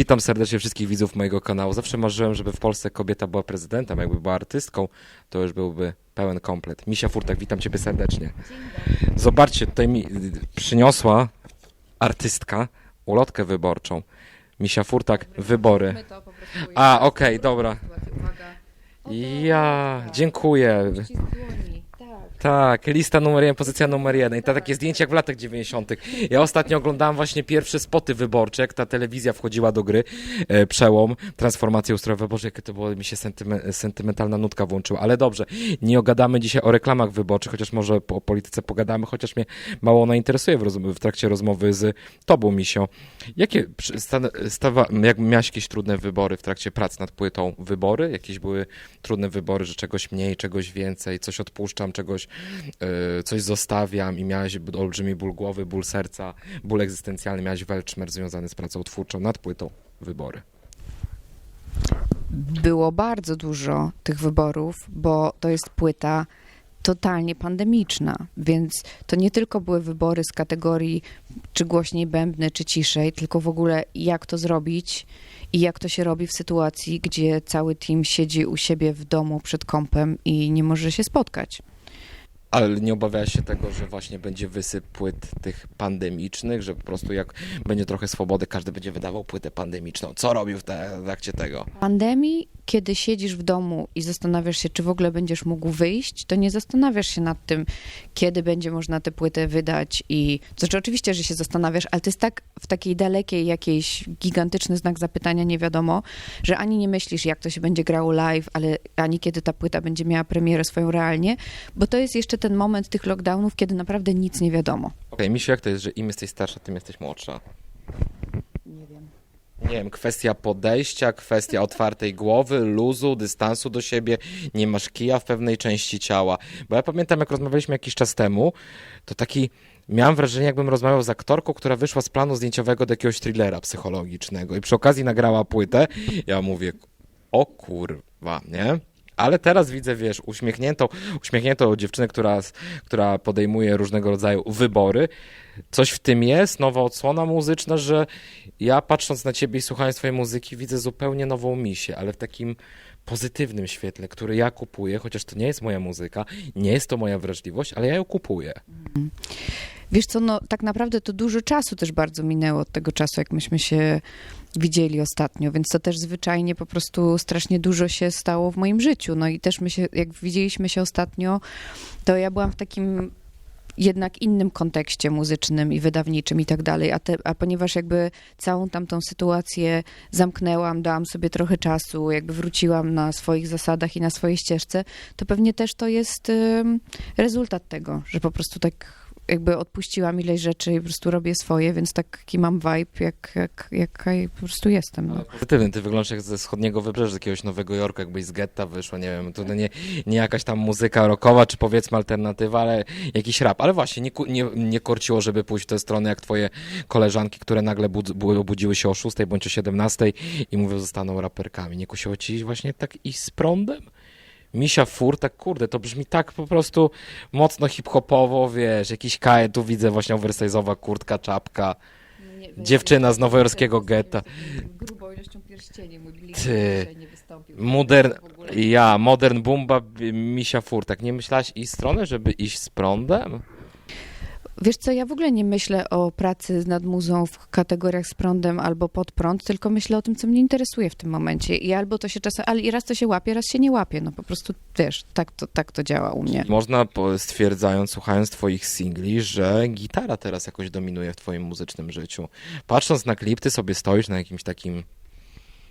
Witam serdecznie wszystkich widzów mojego kanału. Zawsze marzyłem, żeby w Polsce kobieta była prezydentem. Jakby była artystką, to już byłby pełen komplet. Misia Furtak, witam ciebie serdecznie. Zobaczcie, tutaj mi przyniosła artystka ulotkę wyborczą. Misia Furtak, wybory. My to po prostu A, okej, dobra. Uwaga. Ja, dziękuję. Dłoni. Tak. Lista numer jeden, pozycja numer jeden. I to takie zdjęcie jak w latach 90. Ja ostatnio oglądałem właśnie pierwsze spoty wyborcze, jak ta telewizja wchodziła do gry, e, przełom, transformacje ustrojowe. Boże, jakie to było, mi się sentyme, sentymentalna nutka włączyła. Ale dobrze, nie ogadamy dzisiaj o reklamach wyborczych, chociaż może o polityce pogadamy, chociaż mnie mało ona interesuje w, w trakcie rozmowy z tobą, Misio. Jakie, stawa, jak miałeś jakieś trudne wybory w trakcie prac nad płytą? Wybory? Jakieś były trudne wybory, że czegoś mniej, czegoś więcej, coś odpuszczam, czegoś, coś zostawiam i miałeś olbrzymi ból głowy, ból serca, ból egzystencjalny, miałeś welczmer związany z pracą twórczą nad płytą? Wybory. Było bardzo dużo tych wyborów, bo to jest płyta totalnie pandemiczna, więc to nie tylko były wybory z kategorii czy głośniej bębny, czy ciszej, tylko w ogóle jak to zrobić i jak to się robi w sytuacji, gdzie cały team siedzi u siebie w domu przed kąpem i nie może się spotkać. Ale nie obawiałeś się tego, że właśnie będzie wysyp płyt tych pandemicznych, że po prostu jak będzie trochę swobody, każdy będzie wydawał płytę pandemiczną. Co robił w trakcie tego? pandemii, kiedy siedzisz w domu i zastanawiasz się, czy w ogóle będziesz mógł wyjść, to nie zastanawiasz się nad tym, kiedy będzie można tę płytę wydać i... To znaczy oczywiście, że się zastanawiasz, ale to jest tak w takiej dalekiej jakiejś gigantyczny znak zapytania nie wiadomo, że ani nie myślisz, jak to się będzie grało live, ale ani kiedy ta płyta będzie miała premierę swoją realnie, bo to jest jeszcze ten moment tych lockdownów, kiedy naprawdę nic nie wiadomo. Okej, Misiu, jak to jest, że im jesteś starsza, tym jesteś młodsza? Nie wiem. Kwestia podejścia, kwestia otwartej głowy, luzu, dystansu do siebie, nie masz kija w pewnej części ciała. Bo ja pamiętam, jak rozmawialiśmy jakiś czas temu, to taki miałem wrażenie, jakbym rozmawiał z aktorką, która wyszła z planu zdjęciowego do jakiegoś thrillera psychologicznego i przy okazji nagrała płytę. Ja mówię, o kurwa, nie? Ale teraz widzę, wiesz, uśmiechniętą, uśmiechniętą dziewczynę, która, która podejmuje różnego rodzaju wybory. Coś w tym jest, nowa odsłona muzyczna, że ja patrząc na ciebie i słuchając twojej muzyki widzę zupełnie nową misię, ale w takim pozytywnym świetle, który ja kupuję, chociaż to nie jest moja muzyka, nie jest to moja wrażliwość, ale ja ją kupuję. Wiesz co, no tak naprawdę to dużo czasu też bardzo minęło od tego czasu, jak myśmy się widzieli ostatnio, więc to też zwyczajnie po prostu strasznie dużo się stało w moim życiu. No i też my się, jak widzieliśmy się ostatnio, to ja byłam w takim jednak innym kontekście muzycznym i wydawniczym i tak dalej, a, te, a ponieważ jakby całą tamtą sytuację zamknęłam, dałam sobie trochę czasu, jakby wróciłam na swoich zasadach i na swojej ścieżce, to pewnie też to jest ym, rezultat tego, że po prostu tak jakby odpuściłam ileś rzeczy i po prostu robię swoje, więc taki mam vibe, jak, jak, jaka po prostu jestem. No. Pozytywny, ty wyglądasz jak ze wschodniego wybrzeża, jakiegoś Nowego Jorku, jakbyś z getta wyszła, nie wiem, to nie, nie jakaś tam muzyka rockowa, czy powiedzmy alternatywa, ale jakiś rap. Ale właśnie, nie, nie, nie korciło, żeby pójść w tę stronę, jak twoje koleżanki, które nagle bud- bu- obudziły się o 6 bądź o 17 i mówią, zostaną raperkami. Nie kusiło ci właśnie tak iść z prądem? Misia Fur, tak kurde, to brzmi tak po prostu mocno hip-hopowo, wiesz, jakiś kaje, tu widzę właśnie oversize'owa kurtka, czapka. Dziewczyna z nowojorskiego getta. Grubą ilością pierścieni, mój Ty. nie wystąpił. Modern, ja, modern bumba, misia fur. Tak nie myślałaś w stronę, żeby iść z prądem? Wiesz co, ja w ogóle nie myślę o pracy nad muzą w kategoriach z prądem albo pod prąd, tylko myślę o tym, co mnie interesuje w tym momencie. I albo to się czasem, ale i raz to się łapie, raz się nie łapie. No po prostu, wiesz, tak to, tak to działa u mnie. Można stwierdzając, słuchając twoich singli, że gitara teraz jakoś dominuje w twoim muzycznym życiu. Patrząc na klip, ty sobie stoisz na jakimś takim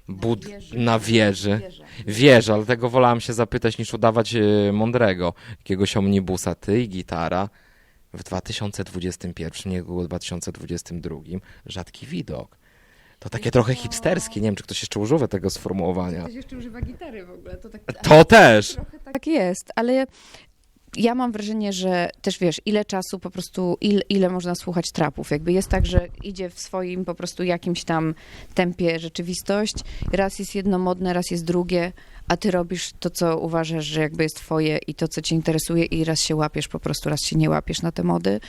bud- wieży. na wieży. Wierzę, ale tego wolałem się zapytać niż udawać e, mądrego. Jakiegoś omnibusa, ty i gitara w 2021, nie było 2022, rzadki widok. To takie trochę hipsterskie, nie wiem, czy ktoś jeszcze używa tego sformułowania. Ktoś jeszcze używa gitary w ogóle, to tak... To też! Tak jest, ale ja mam wrażenie, że też wiesz, ile czasu po prostu, ile, ile można słuchać trapów. Jakby jest tak, że idzie w swoim po prostu jakimś tam tempie rzeczywistość. Raz jest jedno modne, raz jest drugie, a ty robisz to, co uważasz, że jakby jest twoje i to, co cię interesuje i raz się łapiesz po prostu, raz się nie łapiesz na te mody.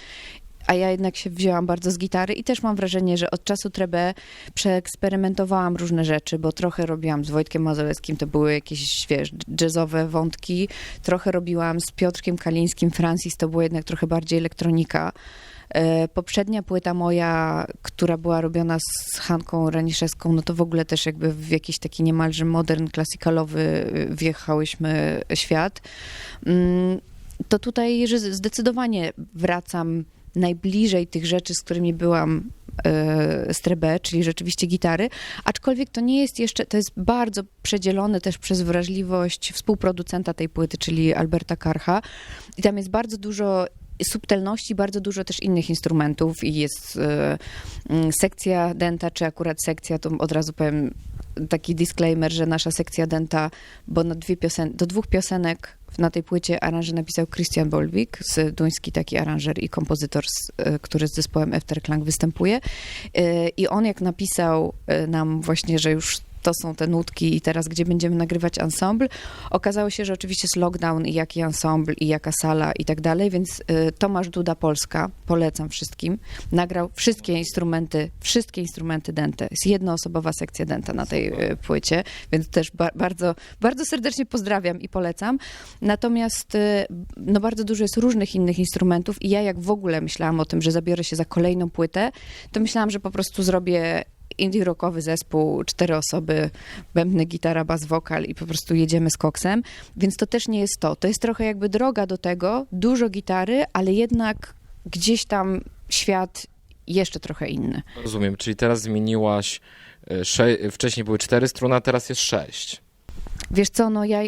A ja jednak się wzięłam bardzo z gitary i też mam wrażenie, że od czasu Trebe przeeksperymentowałam różne rzeczy, bo trochę robiłam z Wojtkiem Mazolewskim, to były jakieś, wiesz, jazzowe wątki, trochę robiłam z Piotrkiem Kalińskim, Francis, to było jednak trochę bardziej elektronika. E, Poprzednia płyta moja, która była robiona z Hanką Raniszewską, no to w ogóle też jakby w jakiś taki niemalże modern, klasykalowy y, wjechałyśmy świat. Mm, To tutaj zdecydowanie wracam najbliżej tych rzeczy, z którymi byłam e, z Trebe, czyli rzeczywiście gitary, aczkolwiek to nie jest jeszcze, to jest bardzo przedzielone też przez wrażliwość współproducenta tej płyty, czyli Alberta Karcha. I tam jest bardzo dużo subtelności, bardzo dużo też innych instrumentów i jest e, sekcja denta, czy akurat sekcja, to od razu powiem taki disclaimer, że nasza sekcja denta, bo na dwie piosen- do dwóch piosenek na tej płycie aranże napisał Christian Bolwik, z duński taki aranżer i kompozytor, z, e, który z zespołem Efterklang występuje. E, I on jak napisał e, nam właśnie, że już to są te nutki i teraz gdzie będziemy nagrywać ensemble, okazało się, że oczywiście jest lockdown i jaki ensemble i jaka sala i tak dalej, więc y, Tomasz Duda Polska, polecam wszystkim, nagrał wszystkie instrumenty, wszystkie instrumenty dente. Jest jednoosobowa sekcja denta na tej y, płycie, więc też ba- bardzo, bardzo serdecznie pozdrawiam i polecam. Natomiast y, no bardzo dużo jest różnych innych instrumentów i ja jak w ogóle myślałam o tym, że zabiorę się za kolejną płytę, to myślałam, że po prostu zrobię indie rockowy zespół, cztery osoby, bębny, gitara, bas, wokal i po prostu jedziemy z koksem, więc to też nie jest to. To jest trochę jakby droga do tego, dużo gitary, ale jednak gdzieś tam świat jeszcze trochę inny. Rozumiem, czyli teraz zmieniłaś, e, wcześniej były cztery struny, a teraz jest sześć. Wiesz co, no ja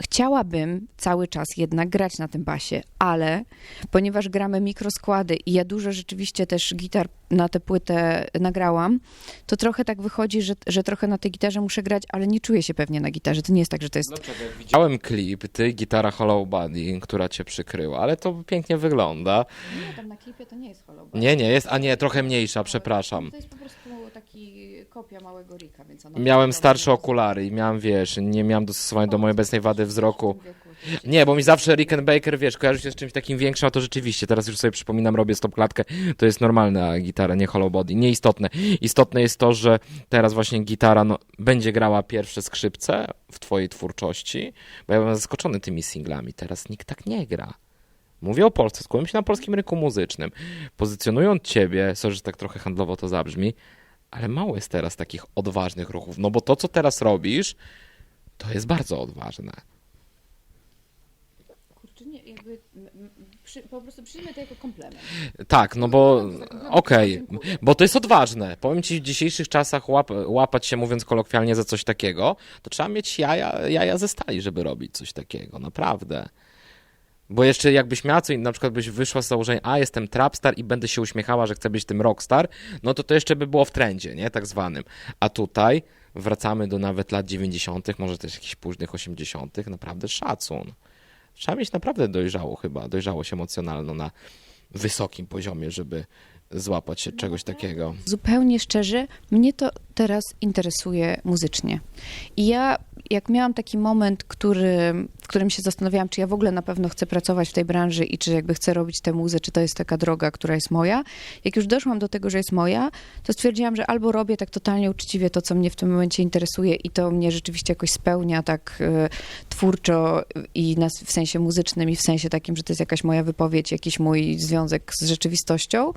chciałabym cały czas jednak grać na tym basie, ale ponieważ gramy mikroskłady i ja dużo rzeczywiście też gitar na tę płytę nagrałam, to trochę tak wychodzi, że, że trochę na tej gitarze muszę grać, ale nie czuję się pewnie na gitarze. To nie jest tak, że to jest Widziałem klip, ty, gitara Hollow Body, która cię przykryła, ale to pięknie wygląda. Nie, tam na klipie to nie jest hollow Nie, nie, jest, a nie, trochę mniejsza, przepraszam. To jest po prostu kopia małego Rika, więc ona... Miałem starsze okulary i miałem, wiesz, nie miałem dostosowania do mojej obecnej wady wzroku. Nie, bo mi zawsze Rickenbacker, wiesz, kojarzy się z czymś takim większym, a to rzeczywiście, teraz już sobie przypominam, robię stop klatkę, to jest normalna gitara, nie hollow body, nieistotne. Istotne jest to, że teraz właśnie gitara no, będzie grała pierwsze skrzypce w twojej twórczości, bo ja byłem zaskoczony tymi singlami, teraz nikt tak nie gra. Mówię o Polsce, skupiam się na polskim rynku muzycznym. Pozycjonując ciebie, sorry, że tak trochę handlowo to zabrzmi, ale mało jest teraz takich odważnych ruchów, no bo to, co teraz robisz, to jest bardzo odważne. Kurczę, nie, jakby przy, po prostu przyjmę to jako komplement. Tak, no bo okej, bo to jest odważne. Powiem ci, w dzisiejszych czasach łap, łapać się, mówiąc kolokwialnie, za coś takiego, to trzeba mieć jaja, jaja ze stali, żeby robić coś takiego, naprawdę. Bo jeszcze jakbyś miała coś, na przykład byś wyszła z założenia, a jestem trapstar i będę się uśmiechała, że chcę być tym rockstar, no to to jeszcze by było w trendzie, nie, tak zwanym. A tutaj wracamy do nawet lat 90., może też jakichś późnych 80., naprawdę szacun. Trzeba mieć naprawdę dojrzało chyba, dojrzałość emocjonalną na wysokim poziomie, żeby złapać się czegoś takiego. Zupełnie szczerze, mnie to teraz interesuje muzycznie. I ja, jak miałam taki moment, który, w którym się zastanawiałam, czy ja w ogóle na pewno chcę pracować w tej branży i czy jakby chcę robić tę muzę, czy to jest taka droga, która jest moja. Jak już doszłam do tego, że jest moja, to stwierdziłam, że albo robię tak totalnie uczciwie to, co mnie w tym momencie interesuje i to mnie rzeczywiście jakoś spełnia tak e, twórczo i na, w sensie muzycznym i w sensie takim, że to jest jakaś moja wypowiedź, jakiś mój związek z rzeczywistością,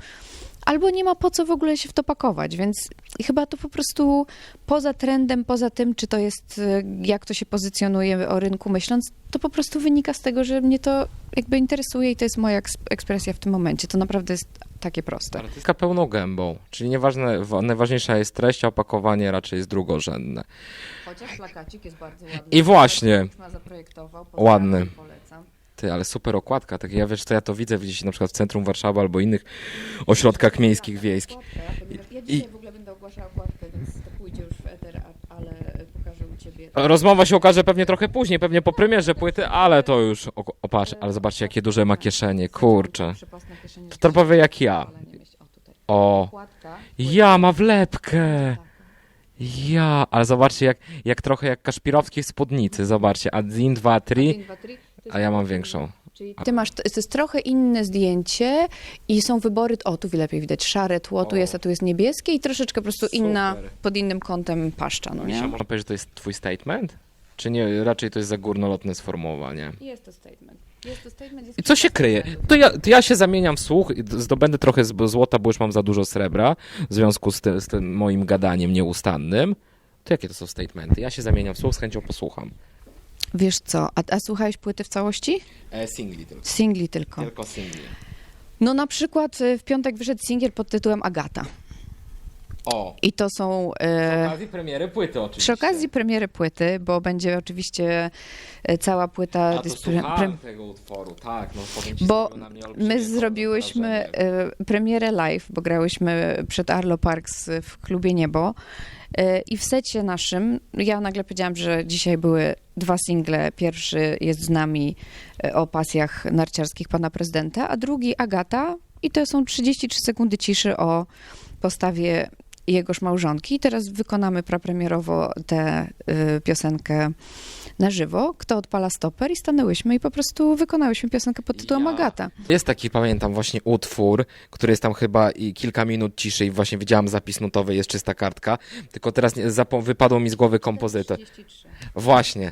albo nie ma po co w ogóle się w to pakować, więc chyba to po prostu poza trendem, poza tym, czy to jest, y, jak to się pozycjonuje o rynku myśląc, to po prostu wynika z tego, że mnie to jakby interesuje i to jest moja eks- ekspresja w tym momencie. To naprawdę jest takie proste. Artystka pełną gębą, czyli nieważne, wa- najważniejsza jest treść, a opakowanie raczej jest drugorzędne. Chociaż plakacik jest bardzo ładny. I właśnie. zaprojektował. Ładny. Ty, ale super okładka, tak ja wiesz, to ja to widzę gdzieś na przykład w centrum Warszawy albo innych ośrodkach miejskich, wiejskich. Ja dzisiaj w ogóle będę ogłaszała okładkę, więc to pójdzie już w eter, ale pokażę u ciebie. Rozmowa się okaże pewnie trochę później, pewnie po premierze płyty, ale to już, o, o patrz, ale zobaczcie jakie duże ma kieszenie, kurczę. To to prawie jak ja. o, ja ma wlepkę. Ja, ale zobaczcie, jak, jak trochę jak Kaszpirowski w spódnicy, zobaczcie, a Zin 2, 3, a ja mam większą. Czyli ty masz, to jest trochę inne zdjęcie i są wybory, o tu lepiej widać szare tło, tu O. jest, a tu jest niebieskie i troszeczkę po prostu inna, pod innym kątem paszcza, no nie? można powiedzieć, że to jest twój statement? Czy nie, raczej to jest za górnolotne sformułowanie? Jest to statement. Jest to statement. Jest I co się kryje? To ja, to ja się zamieniam w słuch, i zdobędę trochę złota, bo już mam za dużo srebra w związku z, tym- z tym moim gadaniem nieustannym. To jakie to są statementy? Ja się zamieniam w słuch, z chęcią posłucham. Wiesz co, a, a słuchałeś płyty w całości? E, singli tylko. Singli tylko. Tylko singli. No na przykład y, w piątek wyszedł singiel pod tytułem Agata. O, I to są... przy E, okazji premiery płyty oczywiście. przy okazji premiery płyty, bo będzie oczywiście e, cała płyta... A to dys- pre- słuchałem tego utworu, tak. No, ci, Bo My zrobiłyśmy wrażenie. e, premierę live, bo grałyśmy przed Arlo Parks w klubie Niebo. I w secie naszym, ja nagle powiedziałam, że dzisiaj były dwa single. Pierwszy jest z nami o pasjach narciarskich pana prezydenta, a drugi Agata. I to są 33 sekundy ciszy o postawie jegoż małżonki. I teraz wykonamy prapremierowo tę y, piosenkę na żywo. Kto odpala stoper i stanęłyśmy i po prostu wykonałyśmy piosenkę pod tytułem Ja. Agata. Jest taki, pamiętam, właśnie utwór, który jest tam chyba i kilka minut ciszy i właśnie widziałam zapis nutowy, jest czysta kartka, tylko teraz nie, wypadło mi z głowy kompozytor. Właśnie.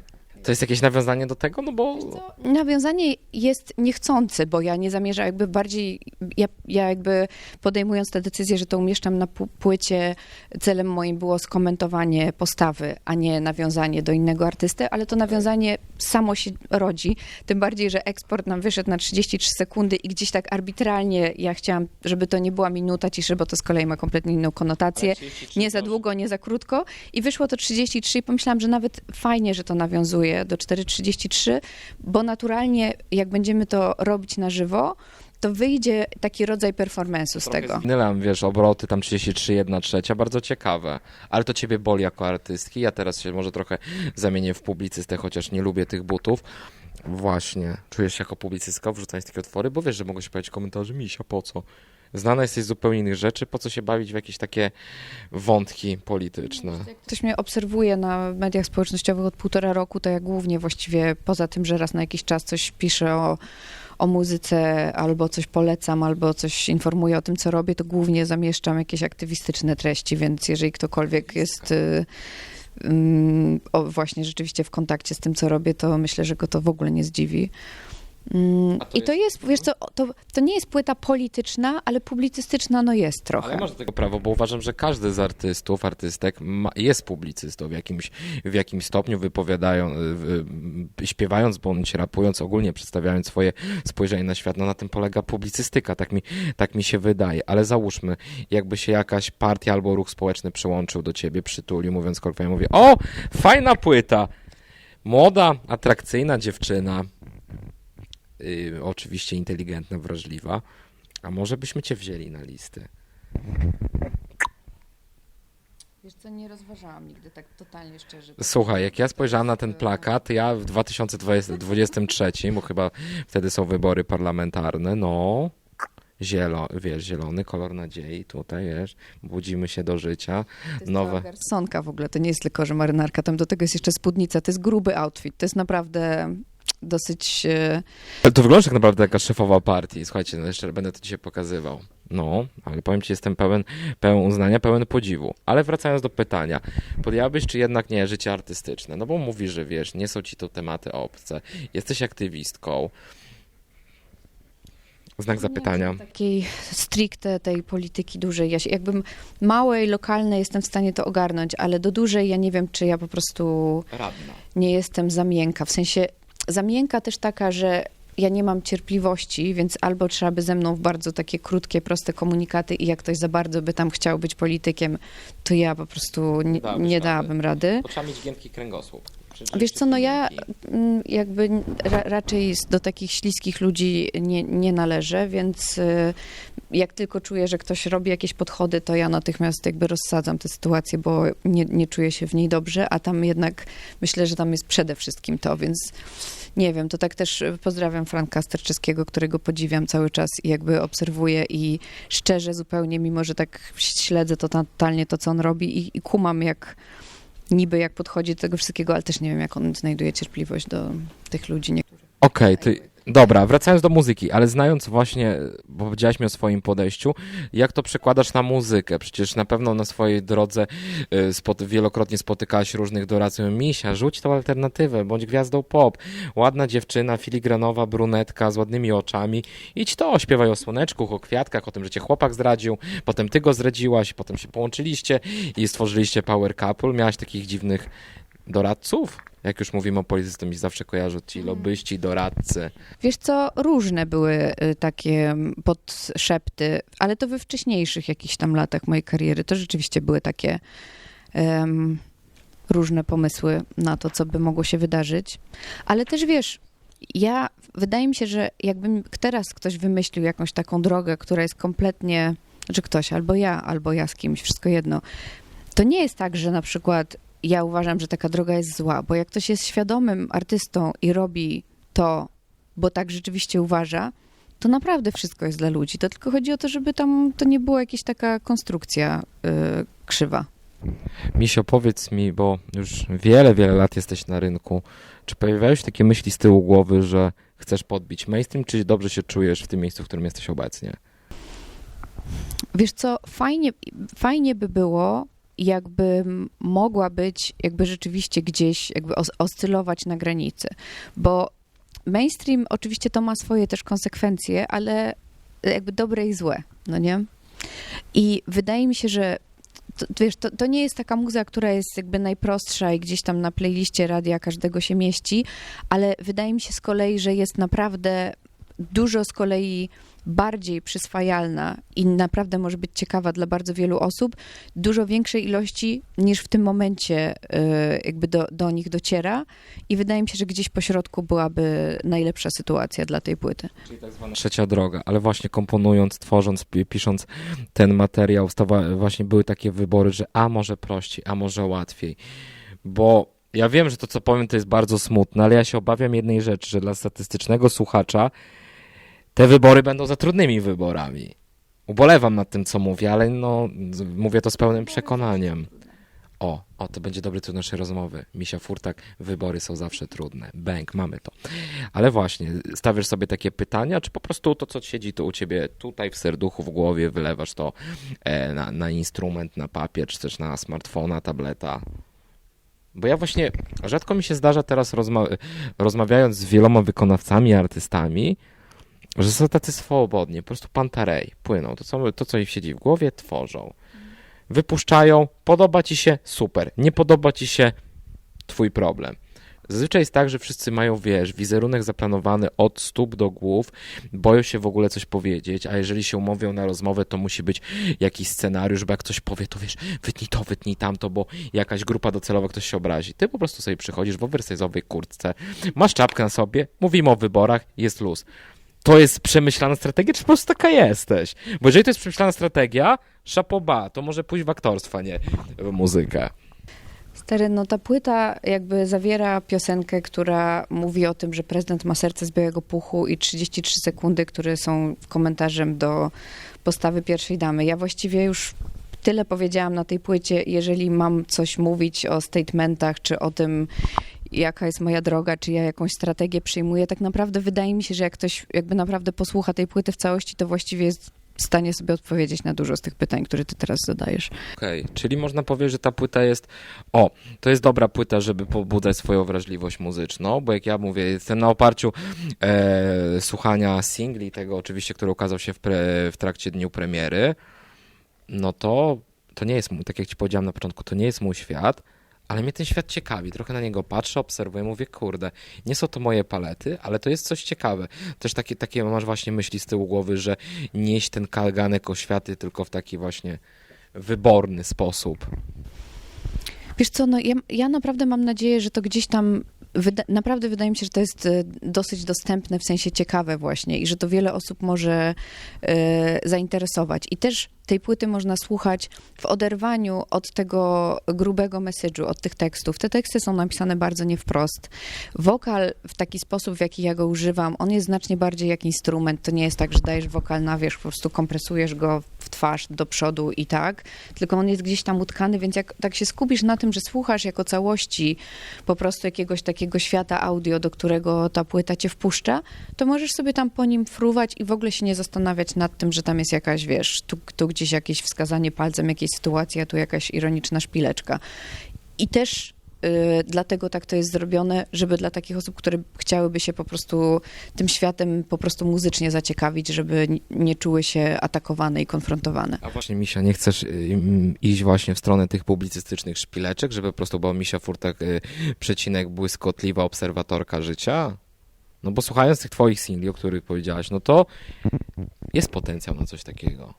To jest jakieś nawiązanie do tego? No bo... Nawiązanie jest niechcący, bo ja nie zamierzam jakby bardziej, ja, ja jakby podejmując tę decyzję, że to umieszczam na płycie, celem moim było skomentowanie postawy, a nie nawiązanie do innego artysty, ale to nawiązanie samo się rodzi, tym bardziej, że eksport nam wyszedł na 33 sekundy i gdzieś tak arbitralnie ja chciałam, żeby to nie była minuta ciszy, bo to z kolei ma kompletnie inną konotację. Nie za długo, nie za krótko. I wyszło to 33 i pomyślałam, że nawet fajnie, że to nawiązuje do 4,33, bo naturalnie jak będziemy to robić na żywo, to wyjdzie taki rodzaj performance'u z tego. Nylam, wiesz, obroty tam 33, 1 trzecia, bardzo ciekawe. Ale to ciebie boli jako artystki. Ja teraz się może trochę zamienię w publicystę, chociaż nie lubię tych butów. Właśnie. Czujesz się jako publicystka wrzucając takie otwory? Bo wiesz, że mogą się pojawić komentarze, misia, po co? Znana jesteś z zupełnie innych rzeczy, po co się bawić w jakieś takie wątki polityczne? Ktoś mnie obserwuje na mediach społecznościowych od półtora roku, to ja głównie właściwie poza tym, że raz na jakiś czas coś piszę o, o muzyce, albo coś polecam, albo coś informuję o tym, co robię, to głównie zamieszczam jakieś aktywistyczne treści, więc jeżeli ktokolwiek jest y, ym, o, właśnie rzeczywiście w kontakcie z tym, co robię, to myślę, że go to w ogóle nie zdziwi. To I to jest, wiesz co, to, to nie jest płyta polityczna, ale publicystyczna no jest trochę. Ale masz do tego prawo, bo uważam, że każdy z artystów, artystek ma, jest publicystą w jakimś, w jakimś stopniu, wypowiadają, śpiewając bądź rapując, ogólnie przedstawiając swoje spojrzenie na świat. No na tym polega publicystyka, tak mi, tak mi się wydaje. Ale załóżmy, jakby się jakaś partia albo ruch społeczny przyłączył do ciebie, przytulił, mówiąc kolokwialnie, mówię, o, fajna płyta, młoda, atrakcyjna dziewczyna, y, oczywiście inteligentna, wrażliwa, a może byśmy cię wzięli na listy? Wiesz co, nie rozważałam nigdy tak totalnie szczerze. Słuchaj, jak ja spojrzałem na ten plakat, ja w 2023, bo chyba wtedy są wybory parlamentarne, no, zielo, wiesz, zielony kolor nadziei, tutaj, wiesz, budzimy się do życia, To jest nowe... garsonka w ogóle, to nie jest tylko, że marynarka, tam do tego jest jeszcze spódnica, to jest gruby outfit, to jest naprawdę dosyć... e, Ale to wygląda jak naprawdę jaka szefowa partii, słuchajcie, no jeszcze będę to dzisiaj pokazywał. No, ale powiem ci, jestem pełen, pełen uznania, pełen podziwu. Ale wracając do pytania, podjęłabyś czy jednak nie życie artystyczne? No bo mówisz, że wiesz, nie są ci to tematy obce, jesteś aktywistką. Znak zapytania. takiej stricte tej polityki dużej. Ja się, jakbym małej, lokalnej jestem w stanie to ogarnąć, ale do dużej ja nie wiem, czy ja po prostu Radna. nie jestem za miękka. W sensie za miękka też taka, że ja nie mam cierpliwości, więc albo trzeba by ze mną w bardzo takie krótkie, proste komunikaty i jak ktoś za bardzo by tam chciał być politykiem, to ja po prostu nie, Dałabyś nie dałabym rady. Bo trzeba mieć giętki kręgosłup. Wiesz co, no ja mm, jakby ra, raczej do takich śliskich ludzi nie, nie należę, więc y, jak tylko czuję, że ktoś robi jakieś podchody, to ja natychmiast jakby rozsadzam tę sytuację, bo nie, nie czuję się w niej dobrze, a tam jednak myślę, że tam jest przede wszystkim to, więc nie wiem, to tak też y, pozdrawiam Franka Sterczewskiego, którego podziwiam cały czas i jakby obserwuję i szczerze zupełnie, mimo że tak śledzę to totalnie to, co on robi i, i kumam jak niby jak podchodzi do tego wszystkiego, ale też nie wiem, jak on znajduje cierpliwość do tych ludzi. Nie... Okej, ty Dobra, wracając do muzyki, ale znając właśnie, bo powiedziałaś mi o swoim podejściu, jak to przekładasz na muzykę? Przecież na pewno na swojej drodze y, spot, wielokrotnie spotykałaś różnych doradców. Misia, rzuć tą alternatywę, bądź gwiazdą pop. Ładna dziewczyna, filigranowa brunetka z ładnymi oczami. Idź to, śpiewaj o słoneczku, o kwiatkach, o tym, że cię chłopak zdradził, potem ty go zdradziłaś, potem się połączyliście i stworzyliście power couple. Miałaś takich dziwnych doradców? Jak już mówimy o polityce, to mi zawsze kojarzą ci lobbyści, doradcy. Wiesz co, różne były y, takie mm, podszepty, ale to we wcześniejszych jakichś tam latach mojej kariery. To rzeczywiście były takie em, różne pomysły na to, co by mogło się wydarzyć. Ale też wiesz, ja, wydaje mi się, że jakbym teraz ktoś wymyślił jakąś taką drogę, która jest kompletnie, czy ktoś, albo ja, albo ja z kimś, wszystko jedno, to nie jest tak, że na przykład ja uważam, że taka droga jest zła, bo jak ktoś jest świadomym artystą i robi to, bo tak rzeczywiście uważa, to naprawdę wszystko jest dla ludzi. To tylko chodzi o to, żeby tam to nie była jakaś taka konstrukcja y, krzywa. Misio, powiedz mi, bo już wiele, wiele lat jesteś na rynku. Czy pojawiają się takie myśli z tyłu głowy, że chcesz podbić mainstream, czy dobrze się czujesz w tym miejscu, w którym jesteś obecnie? Wiesz co, fajnie, fajnie by było, jakby mogła być, jakby rzeczywiście gdzieś, jakby os- oscylować na granicy, bo mainstream oczywiście to ma swoje też konsekwencje, ale jakby dobre i złe, no nie? I wydaje mi się, że to, wiesz, to, to nie jest taka muza, która jest jakby najprostsza i gdzieś tam na playliście radia każdego się mieści, ale wydaje mi się z kolei, że jest naprawdę dużo z kolei bardziej przyswajalna i naprawdę może być ciekawa dla bardzo wielu osób, dużo większej ilości niż w tym momencie y, jakby do, do nich dociera i wydaje mi się, że gdzieś po środku byłaby najlepsza sytuacja dla tej płyty. Czyli tak zwana trzecia droga, ale właśnie komponując, tworząc, pi- pisząc ten materiał, stawa, właśnie były takie wybory, że a może prościej, a może łatwiej. Bo ja wiem, że to co powiem to jest bardzo smutne, ale ja się obawiam jednej rzeczy, że dla statystycznego słuchacza te wybory będą za trudnymi wyborami. Ubolewam nad tym, co mówię, ale no, mówię to z pełnym przekonaniem. O, o, to będzie dobry tytuł naszej rozmowy. Misia Furtak, wybory są zawsze trudne. Bęk, mamy to. Ale właśnie, stawiasz sobie takie pytania, czy po prostu to, co siedzi tu u ciebie tutaj w serduchu, w głowie, wylewasz to e, na, na instrument, na papier, czy też na smartfona, tableta? Bo ja właśnie, rzadko mi się zdarza teraz rozma- rozmawiając z wieloma wykonawcami, artystami, że są tacy swobodnie, po prostu pantarej, płyną. To co, to, co im siedzi w głowie, tworzą. Wypuszczają, podoba ci się, super. Nie podoba ci się, twój problem. Zazwyczaj jest tak, że wszyscy mają, wiesz, wizerunek zaplanowany od stóp do głów, boją się w ogóle coś powiedzieć, a jeżeli się umówią na rozmowę, to musi być jakiś scenariusz, bo jak ktoś powie, to wiesz, wytnij to, wytnij tamto, bo jakaś grupa docelowa, ktoś się obrazi. Ty po prostu sobie przychodzisz w oversize'owej kurtce, masz czapkę na sobie, mówimy o wyborach, jest luz. To jest przemyślana strategia, czy po prostu taka jesteś? Bo jeżeli to jest przemyślana strategia, szapoba, to może pójść w aktorstwo, a nie w muzykę. Stary, no ta płyta jakby zawiera piosenkę, która mówi o tym, że prezydent ma serce z białego puchu i 33 sekundy, które są komentarzem do postawy pierwszej damy. Ja właściwie już tyle powiedziałam na tej płycie, jeżeli mam coś mówić o statementach, czy o tym, jaka jest moja droga, czy ja jakąś strategię przyjmuję, tak naprawdę wydaje mi się, że jak ktoś jakby naprawdę posłucha tej płyty w całości, to właściwie jest w stanie sobie odpowiedzieć na dużo z tych pytań, które ty teraz zadajesz. Okej, czyli można powiedzieć, że ta płyta jest. O, to jest dobra płyta, żeby pobudzać swoją wrażliwość muzyczną, bo jak ja mówię, jestem na oparciu e, słuchania singli, tego oczywiście, który ukazał się w, pre, w trakcie dniu premiery. No to to nie jest, tak jak ci powiedziałem na początku, to nie jest mój świat, ale mnie ten świat ciekawi. Trochę na niego patrzę, obserwuję, mówię, kurde, nie są to moje palety, ale to jest coś ciekawe. Też takie, takie masz właśnie myśli z tyłu głowy, że nieść ten kalganek oświaty tylko w taki właśnie wyborny sposób. Wiesz co, no ja, ja naprawdę mam nadzieję, że to gdzieś tam, wyda, naprawdę wydaje mi się, że to jest e, dosyć dostępne, w sensie ciekawe właśnie i że to wiele osób może e, zainteresować. I też tej płyty można słuchać w oderwaniu od tego grubego message'u, od tych tekstów. Te teksty są napisane bardzo nie wprost. Wokal w taki sposób, w jaki ja go używam, on jest znacznie bardziej jak instrument. To nie jest tak, że dajesz wokal na wierzch, po prostu kompresujesz go twarz do przodu i tak, tylko on jest gdzieś tam utkany, więc jak tak się skupisz na tym, że słuchasz jako całości po prostu jakiegoś takiego świata audio, do którego ta płyta cię wpuszcza, to możesz sobie tam po nim fruwać i w ogóle się nie zastanawiać nad tym, że tam jest jakaś, wiesz, tu, tu gdzieś jakieś wskazanie palcem jakiejś sytuacji, a tu jakaś ironiczna szpileczka. I też dlatego tak to jest zrobione, żeby dla takich osób, które chciałyby się po prostu tym światem po prostu muzycznie zaciekawić, żeby nie czuły się atakowane i konfrontowane. A właśnie, Misia, nie chcesz y, iść właśnie w stronę tych publicystycznych szpileczek, żeby po prostu była Misia Furtak y, przecinek błyskotliwa obserwatorka życia? No bo słuchając tych twoich singli, o których powiedziałaś, no to jest potencjał na coś takiego.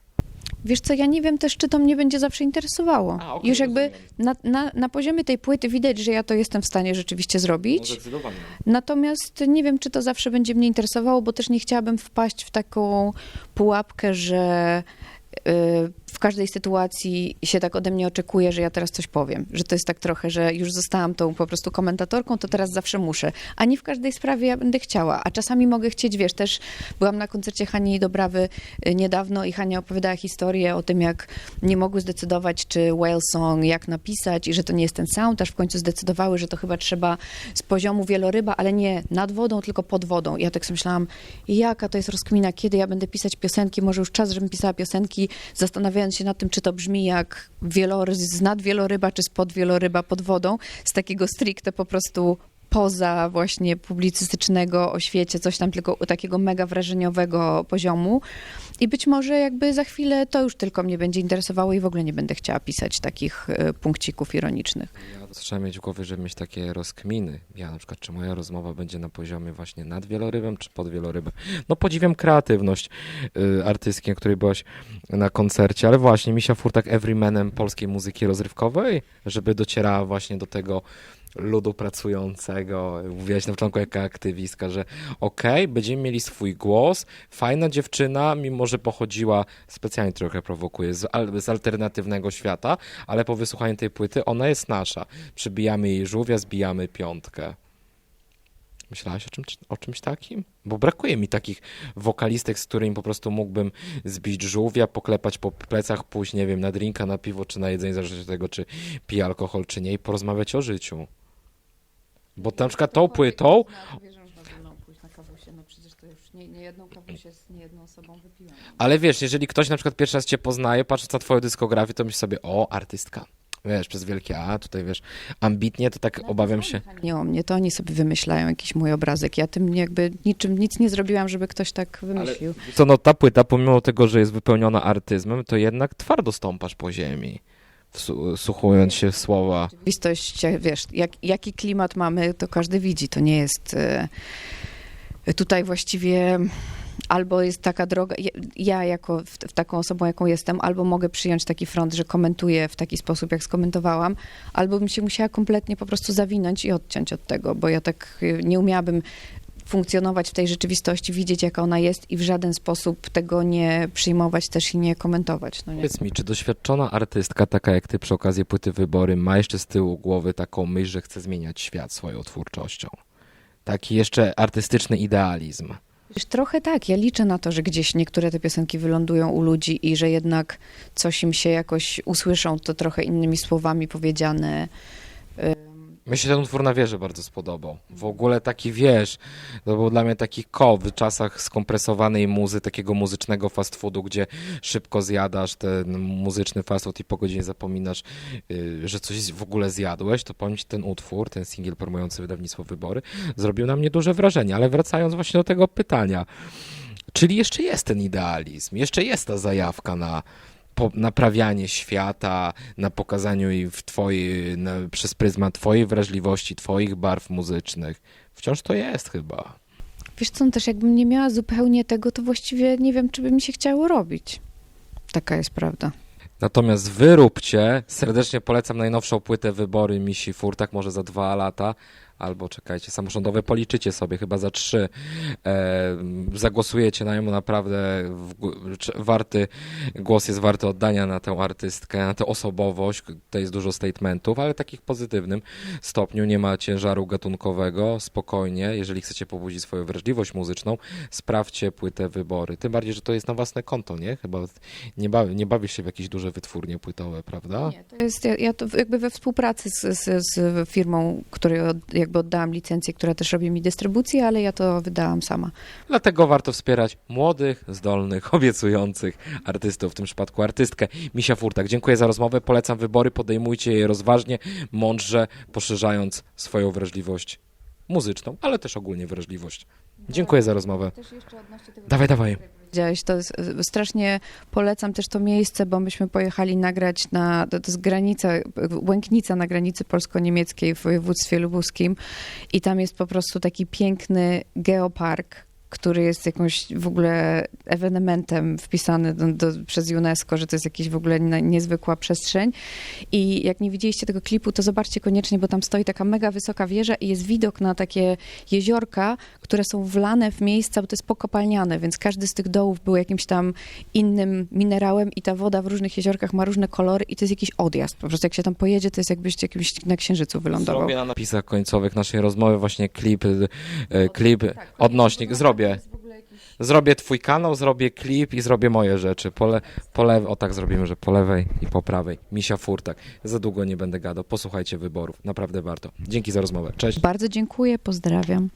Wiesz co, ja nie wiem też, czy to mnie będzie zawsze interesowało. A, okej, Już jakby na, na, na poziomie tej płyty widać, że ja to jestem w stanie rzeczywiście zrobić. No zdecydowanie. Natomiast nie wiem, czy to zawsze będzie mnie interesowało, bo też nie chciałabym wpaść w taką pułapkę, że y, w każdej sytuacji się tak ode mnie oczekuje, że ja teraz coś powiem. Że to jest tak trochę, że już zostałam tą po prostu komentatorką, to teraz zawsze muszę. A nie w każdej sprawie ja będę chciała. A czasami mogę chcieć, wiesz, też byłam na koncercie Hani Dobrawy y, niedawno i Hania opowiadała historię o tym, jak nie mogły zdecydować, czy Whale Song, jak napisać i że to nie jest ten sound, aż w końcu zdecydowały, że to chyba trzeba z poziomu wieloryba, ale nie nad wodą, tylko pod wodą. I ja tak sobie myślałam, jaka to jest rozkmina, kiedy ja będę pisać piosenki, może już czas, żebym pisała piosenki, zastanawiając się nad tym, czy to brzmi jak wielory, z nad wieloryba, czy spod wieloryba pod wodą, z takiego stricte po prostu poza właśnie publicystycznego o świecie, coś tam tylko takiego mega wrażeniowego poziomu. I być może jakby za chwilę to już tylko mnie będzie interesowało i w ogóle nie będę chciała pisać takich e, punkcików ironicznych. Ja zacząłem mieć w głowie, żeby mieć takie rozkminy. Ja na przykład, czy moja rozmowa będzie na poziomie właśnie nad wielorybem, czy pod wielorybem. No podziwiam kreatywność y, artystki, na której byłaś na koncercie, ale właśnie Misia Furtak everymanem polskiej muzyki rozrywkowej, żeby docierała właśnie do tego ludu pracującego. Mówiłaś na początku jako aktywistka, że okej, będziemy mieli swój głos, fajna dziewczyna, mimo że pochodziła, specjalnie trochę prowokuje, z, z alternatywnego świata, ale po wysłuchaniu tej płyty ona jest nasza. Przybijamy jej żółwia, zbijamy piątkę. Myślałaś o, czym, o czymś takim? Bo brakuje mi takich wokalistek, z którymi po prostu mógłbym zbić żółwia, poklepać po plecach, pójść, nie wiem, na drinka, na piwo czy na jedzenie, zależy od tego, czy pije alkohol, czy nie, i porozmawiać o życiu. Bo na przykład tą płytą pójść na kawusie, no przecież to już nie, nie jedną kawusię z niejedną osobą wypiłam. Ale wiesz, jeżeli ktoś na przykład pierwszy raz cię poznaje, patrząc na twoją dyskografię, to myśli sobie, o, artystka. Wiesz, przez wielkie A, tutaj wiesz, ambitnie, to tak obawiam się. Nie o mnie, to oni sobie wymyślają jakiś mój obrazek. Ja tym jakby niczym, nic nie zrobiłam, żeby ktoś tak wymyślił. Co no, ta płyta, pomimo tego, że jest wypełniona artyzmem, to jednak twardo stąpasz po ziemi, wsłuchując się w słowa. Rzeczywistość, wiesz, jak, jaki klimat mamy, to każdy widzi. To nie jest e, tutaj właściwie albo jest taka droga, ja- ja jako w, w taką osobą, jaką jestem, albo mogę przyjąć taki front, że komentuję w taki sposób, jak skomentowałam, albo bym się musiała kompletnie po prostu zawinąć i odciąć od tego, bo ja tak e, nie umiałabym funkcjonować w tej rzeczywistości, widzieć jaka ona jest i w żaden sposób tego nie przyjmować też i nie komentować. No nie? Powiedz mi, czy doświadczona artystka, taka jak ty przy okazji płyty Wybory, ma jeszcze z tyłu głowy taką myśl, że chce zmieniać świat swoją twórczością? Taki jeszcze artystyczny idealizm. Trochę tak. Ja liczę na to, że gdzieś niektóre te piosenki wylądują u ludzi i że jednak coś im się jakoś usłyszą, to trochę innymi słowami powiedziane. Mi się ten utwór na wieży bardzo spodobał. W ogóle taki, wiesz, to był dla mnie taki ko w czasach skompresowanej muzy, takiego muzycznego fast foodu, gdzie szybko zjadasz ten muzyczny fast food i po godzinie zapominasz, y, że coś w ogóle zjadłeś, to ci, ten utwór, ten singiel promujący wydawnictwo Wybory, zrobił na mnie duże wrażenie. Ale wracając właśnie do tego pytania, czyli jeszcze jest ten idealizm, jeszcze jest ta zajawka na naprawianie świata, na pokazaniu jej w twojej, na, przez pryzmat twojej wrażliwości, twoich barw muzycznych. Wciąż to jest chyba. Wiesz co, no też jakbym nie miała zupełnie tego, to właściwie nie wiem, czy by mi się chciało robić. Taka jest prawda. Natomiast wyróbcie, serdecznie polecam najnowszą płytę Wybory Misi Furtak, może za dwa lata, albo czekajcie, samorządowe, policzycie sobie chyba za trzy, e, zagłosujecie na nią, naprawdę w, warty, głos jest warty oddania na tę artystkę, na tę osobowość, to jest dużo statementów, ale takich pozytywnym stopniu, nie ma ciężaru gatunkowego, spokojnie, jeżeli chcecie pobudzić swoją wrażliwość muzyczną, sprawdźcie płytę wybory, tym bardziej, że to jest na własne konto, nie? Chyba nie, bawi, nie bawisz się w jakieś duże wytwórnie płytowe, prawda? Nie, to jest, ja, ja to jakby we współpracy z, z, z firmą, której od, jakby oddałam licencję, która też robi mi dystrybucję, ale ja to wydałam sama. Dlatego warto wspierać młodych, zdolnych, obiecujących artystów, w tym przypadku artystkę. Misia Furtak, dziękuję za rozmowę, polecam wybory, podejmujcie je rozważnie, mądrze, poszerzając swoją wrażliwość muzyczną, ale też ogólnie wrażliwość. Dziękuję za rozmowę. Dawaj, dawaj. Powiedziałeś, to jest, strasznie polecam też to miejsce, bo myśmy pojechali nagrać na, to jest granica, Łęknica na granicy polsko-niemieckiej w województwie lubuskim i tam jest po prostu taki piękny geopark, który jest jakąś w ogóle ewenementem wpisany do, do, przez UNESCO, że to jest jakaś w ogóle nie- niezwykła przestrzeń. I jak nie widzieliście tego klipu, to zobaczcie koniecznie, bo tam stoi taka mega wysoka wieża i jest widok na takie jeziorka, które są wlane w miejsca, bo to jest pokopalniane, więc każdy z tych dołów był jakimś tam innym minerałem i ta woda w różnych jeziorkach ma różne kolory i to jest jakiś odjazd. Po prostu jak się tam pojedzie, to jest jakbyś jakimś na księżycu wylądował. Zrobię na napisach końcowych naszej rozmowy właśnie klip, e, klip, odnośnik. Zrobię. Zrobię twój kanał, zrobię klip i zrobię moje rzeczy. Po, le, po lewej, o tak zrobimy, że po lewej i po prawej. Misia Furtak. Za długo nie będę gadał. Posłuchajcie wyborów. Naprawdę warto. Dzięki za rozmowę. Cześć. Bardzo dziękuję, pozdrawiam.